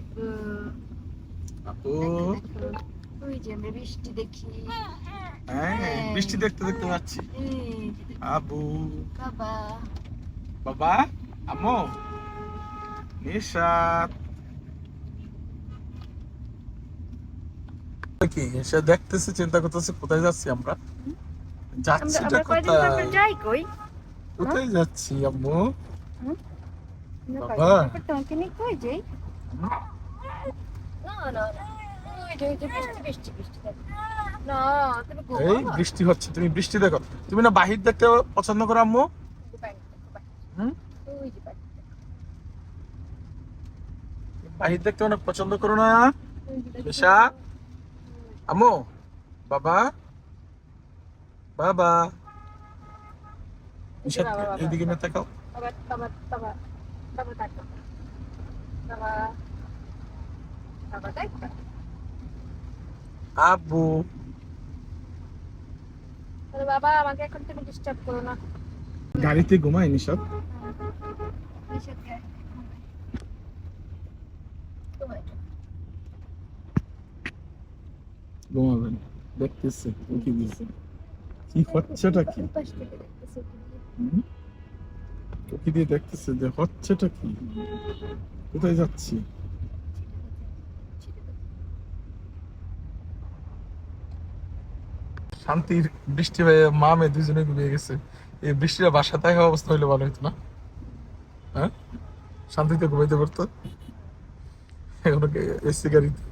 দেখো আপু দেখো দেখো ওই যে আমরা বৃষ্টি দেখি। হ্যাঁ বৃষ্টি দেখতে দেখতে যাচ্ছি। আবু। বাবা। বাবা? আম্মু? নিশাত কি সে দেখতেছে চিন্তা করতেছে কোথায় যাচ্ছি আমরা? যাচ্ছি যাই কই? কোথায় যাচ্ছি আম্মু? বাবা। তোমাকে নিয়ে কই যাই? বৃষ্টি এই হচ্ছে তুমি বৃষ্টি দেখো। তুমি না বাহির দেখতে পছন্দ করো আম্মু? বাহির দেখতে অনেক পছন্দ করো না। নিশা? আম্মু? বাবা? বাবা। এইদিকে না তাকাও। বাবা বাবা বাবা বাবা দেখো বাবা আমাকে এখন তুমি ডিস্টার্ব করো না। গাড়িতে ঘুমাই নিশাত? ঘুমাবেন দেখতেছে উঠে দিয়েছে কি হচ্ছেটা কি? হুম? উকি দিয়ে দেখতেছে যে হচ্ছেটা কি? কোথায় যাচ্ছি? শান্তির বৃষ্টি ভাই মা মেয়ে দুজনে ঘুমিয়ে গেছে। এই বৃষ্টিটা বাসা থাকা অবস্থা হইলে ভালো হইতো না। হ্যাঁ? শান্তিতে ঘুমাইতে পারতো? এখন এসি গাড়িতে?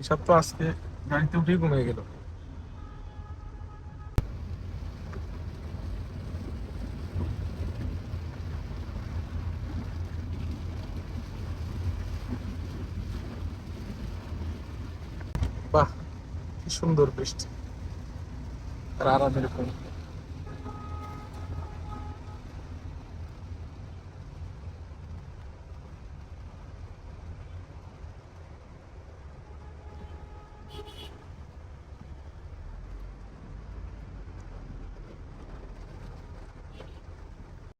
এসব তো আজকে গাড়িতে উঠেই ঘুমিয়ে গেল। বাহ কি সুন্দর বৃষ্টি। আর আরাম এরকম